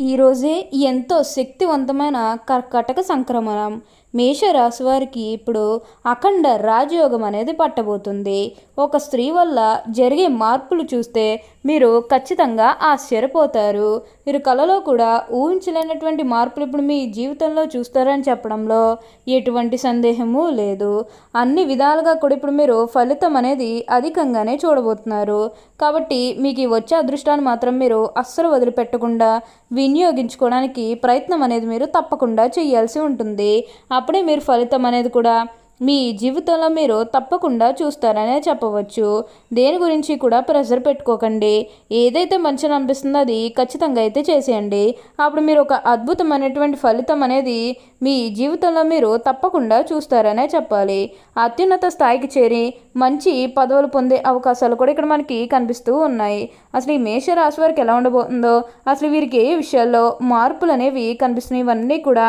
ఈరోజే ఎంతో శక్తివంతమైన కర్కటక సంక్రమణం. మేషరాశివారికి ఇప్పుడు అఖండ రాజయోగం అనేది పట్టబోతుంది. ఒక స్త్రీ వల్ల జరిగే మార్పులు చూస్తే మీరు ఖచ్చితంగా ఆశ్చర్యపోతారు. మీరు కళలో కూడా ఊహించలేనటువంటి మార్పులు ఇప్పుడు మీ జీవితంలో చూస్తారని చెప్పడంలో ఎటువంటి సందేహము లేదు. అన్ని విధాలుగా కూడా ఇప్పుడు మీరు ఫలితం అనేది అధికంగానే చూడబోతున్నారు. కాబట్టి మీకు వచ్చే అదృష్టాన్ని మాత్రం మీరు అస్సలు వదిలిపెట్టకుండా వినియోగించుకోవడానికి ప్రయత్నం అనేది మీరు తప్పకుండా చేయాల్సి ఉంటుంది. అప్పుడే మీరు ఫలితం అనేది కూడా మీ జీవితంలో మీరు తప్పకుండా చూస్తారనే చెప్పవచ్చు. దేని గురించి కూడా ప్రెషర్ పెట్టుకోకండి. ఏదైతే మంచిని అనిపిస్తుందో అది ఖచ్చితంగా అయితే చేసేయండి. అప్పుడు మీరు ఒక అద్భుతమైనటువంటి ఫలితం అనేది మీ జీవితంలో మీరు తప్పకుండా చూస్తారనే చెప్పాలి. అత్యున్నత స్థాయికి చేరి మంచి పదవులు పొందే అవకాశాలు కూడా ఇక్కడ మనకి కనిపిస్తూ ఉన్నాయి. అసలు ఈ మేషరాశి వారికి ఎలా ఉండబోతుందో అసలు వీరికి ఏ విషయాల్లో మార్పులు అనేవి కనిపిస్తున్నాయి ఇవన్నీ కూడా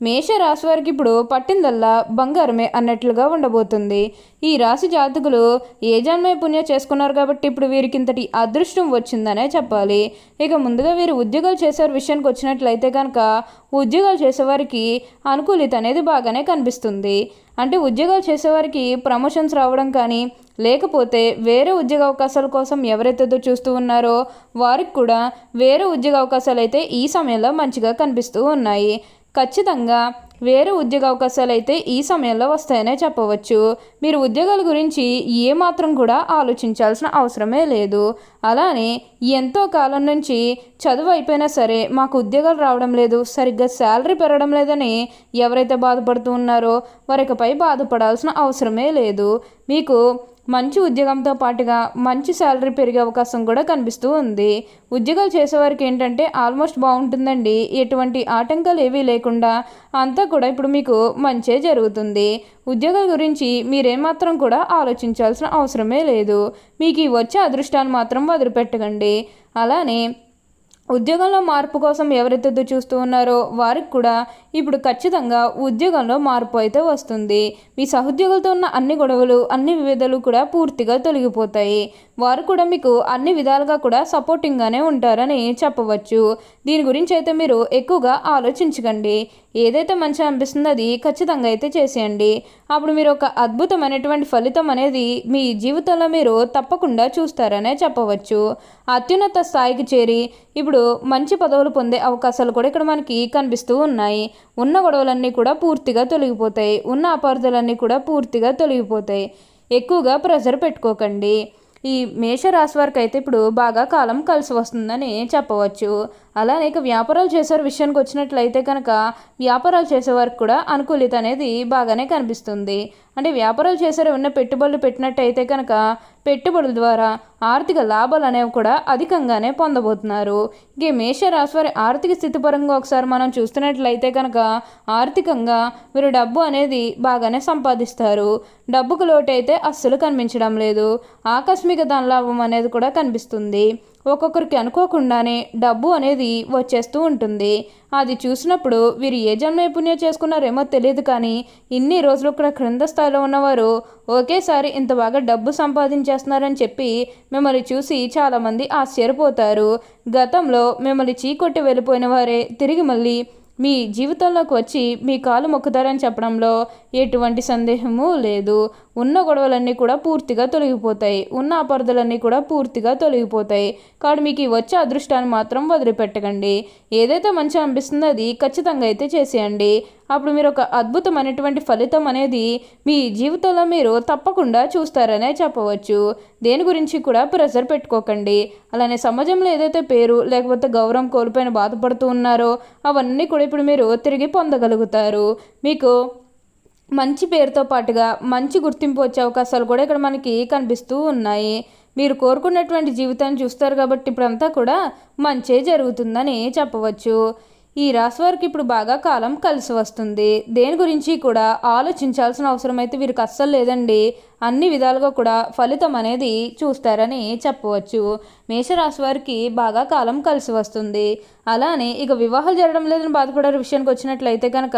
మేష రాశి వారికి ఇప్పుడు పట్టిందల్లా బంగారమే అన్నట్లుగా ఉండబోతుంది. ఈ రాశి జాతకులు ఏ జన్మే పుణ్య చేసుకున్నారు కాబట్టి ఇప్పుడు వీరికి ఇంతటి అదృష్టం వచ్చిందనే చెప్పాలి. ఇక ముందుగా వీరు ఉద్యోగాలు చేసే విషయానికి వచ్చినట్లయితే కనుక ఉద్యోగాలు చేసేవారికి అనుకూలిత అనేది బాగానే కనిపిస్తుంది. అంటే ఉద్యోగాలు చేసేవారికి ప్రమోషన్స్ రావడం కానీ లేకపోతే వేరే ఉద్యోగ అవకాశాల కోసం ఎవరైతే చూస్తూ ఉన్నారో వారికి కూడా వేరే ఉద్యోగ అవకాశాలు అయితే ఈ సమయంలో మంచిగా కనిపిస్తూ ఉన్నాయి. ఖచ్చితంగా వేరే ఉద్యోగ అవకాశాలు అయితే ఈ సమయంలో వస్తాయనే చెప్పవచ్చు. మీరు ఉద్యోగాల గురించి ఏమాత్రం కూడా ఆలోచించాల్సిన అవసరమే లేదు. అలానే ఎంతో కాలం నుంచి చదువు అయిపోయినా సరే మాకు ఉద్యోగాలు రావడం లేదు సరిగ్గా శాలరీ పెరగడం లేదని ఎవరైతే బాధపడుతూ ఉన్నారో వారికపై బాధపడాల్సిన అవసరమే లేదు. మీకు మంచి ఉద్యోగంతో పాటుగా మంచి శాలరీ పెరిగే అవకాశం కూడా కనిపిస్తూ ఉంది. ఉద్యోగాలు చేసేవారికి ఏంటంటే ఆల్మోస్ట్ బాగుంటుందండి. ఎటువంటి ఆటంకాలు ఏవీ లేకుండా అంతా కూడా ఇప్పుడు మీకు మంచే జరుగుతుంది. ఉద్యోగాల గురించి మీరేమాత్రం కూడా ఆలోచించాల్సిన అవసరమే లేదు. మీకు వచ్చే అదృష్టాన్ని మాత్రం వదిలిపెట్టకండి. అలానే ఉద్యోగంలో మార్పు కోసం ఎవరైతే చూస్తూ ఉన్నారో వారికి కూడా ఇప్పుడు ఖచ్చితంగా ఉద్యోగంలో మార్పు అయితే వస్తుంది. మీ సహోద్యోగులతో ఉన్న అన్ని గొడవలు అన్ని వివిధలు కూడా పూర్తిగా తొలగిపోతాయి. వారు కూడా మీకు అన్ని విధాలుగా కూడా సపోర్టింగ్గానే ఉంటారని చెప్పవచ్చు. దీని గురించి అయితే మీరు ఎక్కువగా ఆలోచించకండి. ఏదైతే మంచి అనిపిస్తుందో అది ఖచ్చితంగా అయితే చేసేయండి. అప్పుడు మీరు ఒక అద్భుతమైనటువంటి ఫలితం అనేది మీ జీవితంలో మీరు తప్పకుండా చూస్తారనే చెప్పవచ్చు. అత్యున్నత స్థాయికి చేరి ఇప్పుడు మంచి పదవులు పొందే అవకాశాలు కూడా ఇక్కడ మనకి కనిపిస్తూ ఉన్నాయి. ఉన్న గొడవలన్నీ కూడా పూర్తిగా తొలగిపోతాయి. ఉన్న అపార్థులన్నీ కూడా పూర్తిగా తొలగిపోతాయి. ఎక్కువగా ప్రెషర్ పెట్టుకోకండి. ఈ మేషరాశి వారికి అయితే ఇప్పుడు బాగా కాలం కలిసి వస్తుందని చెప్పవచ్చు. అలానే ఇక వ్యాపారాలు చేసే విషయానికి వచ్చినట్లయితే కనుక వ్యాపారాలు చేసేవారికి కూడా అనుకూలిత అనేది బాగానే కనిపిస్తుంది. అంటే వ్యాపారాలు చేసే ఉన్న పెట్టుబడులు పెట్టినట్టయితే కనుక పెట్టుబడుల ద్వారా ఆర్థిక లాభాలు అనేవి కూడా అధికంగానే పొందబోతున్నారు. ఇక మేషరాశి వారి ఆర్థిక స్థితి పరంగా ఒకసారి మనం చూస్తున్నట్లయితే కనుక ఆర్థికంగా మీరు డబ్బు అనేది బాగానే సంపాదిస్తారు. డబ్బుకు లోటు అయితే అస్సలు కనిపించడం లేదు. ఆకస్మిక ధనలాభం అనేది కూడా కనిపిస్తుంది. ఒక్కొక్కరికి అనుకోకుండానే డబ్బు అనేది వచ్చేస్తూ ఉంటుంది. అది చూసినప్పుడు వీరు ఏ జన్మైపుణ్యం చేసుకున్నారేమో తెలియదు కానీ ఇన్ని రోజులు ఇక్కడ క్రింద స్థాయిలో ఉన్నవారు ఒకేసారి ఇంత బాగా డబ్బు సంపాదించేస్తున్నారని చెప్పి మిమ్మల్ని చూసి చాలామంది ఆశ్చర్యపోతారు. గతంలో మిమ్మల్ని చీకొట్టి వెళ్ళిపోయిన వారే తిరిగి మళ్ళీ మీ జీవితంలోకి వచ్చి మీ కాలు మొక్కుతారని చెప్పడంలో ఎటువంటి సందేహము లేదు. ఉన్న గొడవలన్నీ కూడా పూర్తిగా తొలగిపోతాయి. ఉన్న అపరదలన్నీ కూడా పూర్తిగా తొలగిపోతాయి. కాబట్టి మీకు వచ్చే అదృష్టాన్ని మాత్రం వదిలిపెట్టకండి. ఏదైతే మంచి అనిపిస్తుందో అది ఖచ్చితంగా అయితే చేసేయండి. అప్పుడు మీరు ఒక అద్భుతమైనటువంటి ఫలితం అనేది మీ జీవితంలో మీరు తప్పకుండా చూస్తారనే చెప్పవచ్చు. దేని గురించి కూడా ప్రెషర్ పెట్టుకోకండి. అలానే సమాజంలో ఏదైతే పేరు లేకపోతే గౌరవం కోల్పోయిన బాధపడుతూ ఉన్నారో అవన్నీ కూడా ఇప్పుడు మీరు తిరిగి పొందగలుగుతారు. మీకు మంచి పేరుతో పాటుగా మంచి గుర్తింపు వచ్చే అవకాశాలు కూడా ఇక్కడ మనకి కనిపిస్తూ ఉన్నాయి. మీరు కోరుకున్నటువంటి జీవితాన్ని చూస్తారు కాబట్టి ఇప్పుడంతా కూడా మంచే జరుగుతుందని చెప్పవచ్చు. ఈ రాశి వారికి ఇప్పుడు బాగా కాలం కలిసి వస్తుంది. దేని గురించి కూడా ఆలోచించాల్సిన అవసరం అయితే వీరికి అస్సలు లేదండి. అన్ని విధాలుగా కూడా ఫలితం అనేది చూస్తారని చెప్పవచ్చు. మేషరాశి వారికి బాగా కాలం కలిసి వస్తుంది. అలానే ఇక వివాహాలు జరగడం లేదని బాధపడే విషయానికి వచ్చినట్లయితే కనుక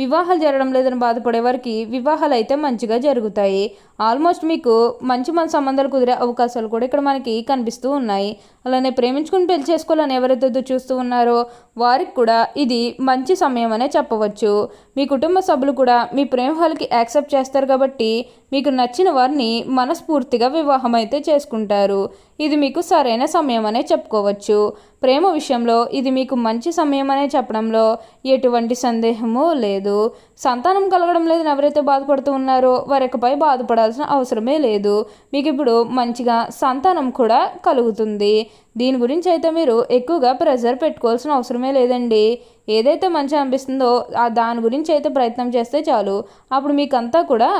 వివాహాలు జరగడం లేదని బాధపడే వారికి వివాహాలు అయితే మంచిగా జరుగుతాయి. ఆల్మోస్ట్ మీకు మంచి మంచి సంబంధాలు కుదిరే అవకాశాలు కూడా ఇక్కడ మనకి కనిపిస్తూ ఉన్నాయి. అలానే ప్రేమించుకుని పెళ్ళి చేసుకోవాలని ఎవరైతే చూస్తూ ఉన్నారో వారికి కూడా ఇది మంచి సమయం అనే చెప్పవచ్చు. మీ కుటుంబ సభ్యులు కూడా మీ ప్రేమ వాళ్ళకి యాక్సెప్ట్ చేస్తారు కాబట్టి మీకు నచ్చిన వారిని మనస్ఫూర్తిగా వివాహం అయితే చేసుకుంటారు. ఇది మీకు సరైన సమయం అనే చెప్పుకోవచ్చు. ప్రేమ విషయంలో ఇది మీకు మంచి సమయం అనే చెప్పడంలో ఎటువంటి సందేహము లేదు. సంతానం కలగడం లేదని ఎవరైతే బాధపడుతూ ఉన్నారో వారికపై బాధపడాల్సిన అవసరమే లేదు. మీకు ఇప్పుడు మంచిగా సంతానం కూడా కలుగుతుంది. దీని గురించి అయితే మీరు ఎక్కువగా ప్రెజర్ పెట్టుకోవాల్సిన అవసరమే లేదండి. ఏదైతే మంచి అనిపిస్తుందో ఆ దాని గురించి అయితే ప్రయత్నం చేస్తే చాలు. అప్పుడు మీకంతా కూడా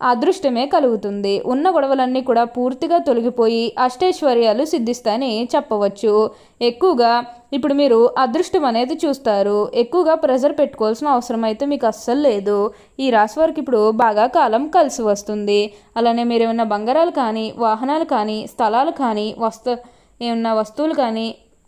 అదృష్టమే కలుగుతుంది. ఉన్న గొడవలన్నీ కూడా పూర్తిగా తొలగిపోయి అష్టైశ్వర్యాలు సిద్ధిస్తాయని చెప్పవచ్చు. ఎక్కువగా ఇప్పుడు మీరు అదృష్టం అనేది చూస్తారు. ఎక్కువగా ప్రెజర్ పెట్టుకోవాల్సిన అవసరం అయితే మీకు అస్సలు లేదు. ఈ రాశి వారికి ఇప్పుడు బాగా కాలం కలిసి వస్తుంది. అలానే మీరు ఏమైనా బంగారాలు కానీ వాహనాలు కానీ స్థలాలు కానీ వస్తు ఏమన్నా వస్తువులు కానీ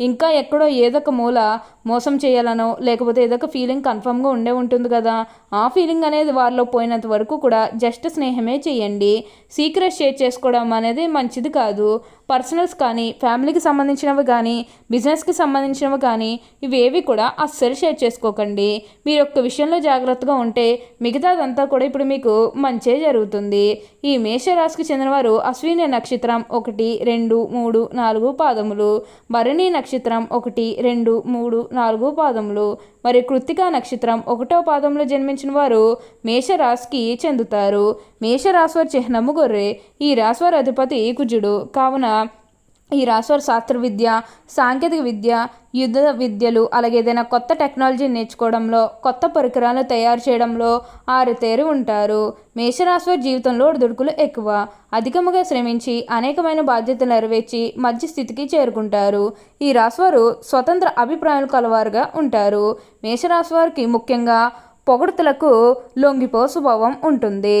ఇంకా ఎక్కడో ఏదొక మూల మోసం చేయాలనో లేకపోతే ఏదొక ఫీలింగ్ కన్ఫర్మ్గా ఉండే ఉంటుంది కదా ఆ ఫీలింగ్ అనేది వారిలో పోయినంత వరకు కూడా జస్ట్ స్నేహమే చేయండి. సీక్రెట్ షేర్ చేసుకోవడం అనేది మంచిది కాదు. పర్సనల్స్ కానీ ఫ్యామిలీకి సంబంధించినవి కానీ బిజినెస్కి సంబంధించినవి కానీ ఇవేవి కూడా అస్సలు షేర్ చేసుకోకండి. మీరు ఒక్క విషయంలో జాగ్రత్తగా ఉంటే మిగతాదంతా కూడా ఇప్పుడు మీకు మంచే జరుగుతుంది. ఈ మేషరాశికి చెందినవారు అశ్విని నక్షత్రం ఒకటి రెండు మూడు నాలుగు పాదములు. భరణి నక్షత్రం ఒకటి రెండు మూడు నాలుగు పాదములు. మరి కృత్తికా నక్షత్రం ఒకటో పాదంలో జన్మించిన వారు మేషరాశికి చెందుతారు. మేషరాశివారి చిహ్నము గొర్రె. ఈ రాశివారి అధిపతి కుజుడు. కావున ఈ రాశివారి శాస్త్ర విద్య సాంకేతిక విద్య యుద్ధ విద్యలు అలాగే ఏదైనా కొత్త టెక్నాలజీ నేర్చుకోవడంలో కొత్త పరికరాలు తయారు చేయడంలో ఆరుతేరి ఉంటారు. మేషరాశివారి జీవితంలో ఒడిదుడుకులు ఎక్కువ. అధికముగా శ్రమించి అనేకమైన బాధ్యతలు నెరవేర్చి మధ్య స్థితికి చేరుకుంటారు. ఈ రాశివారు స్వతంత్ర అభిప్రాయాలు కలవారుగా ఉంటారు. మేషరాశి వారికి ముఖ్యంగా పొగడుతులకు లొంగిపో స్వభావం ఉంటుంది.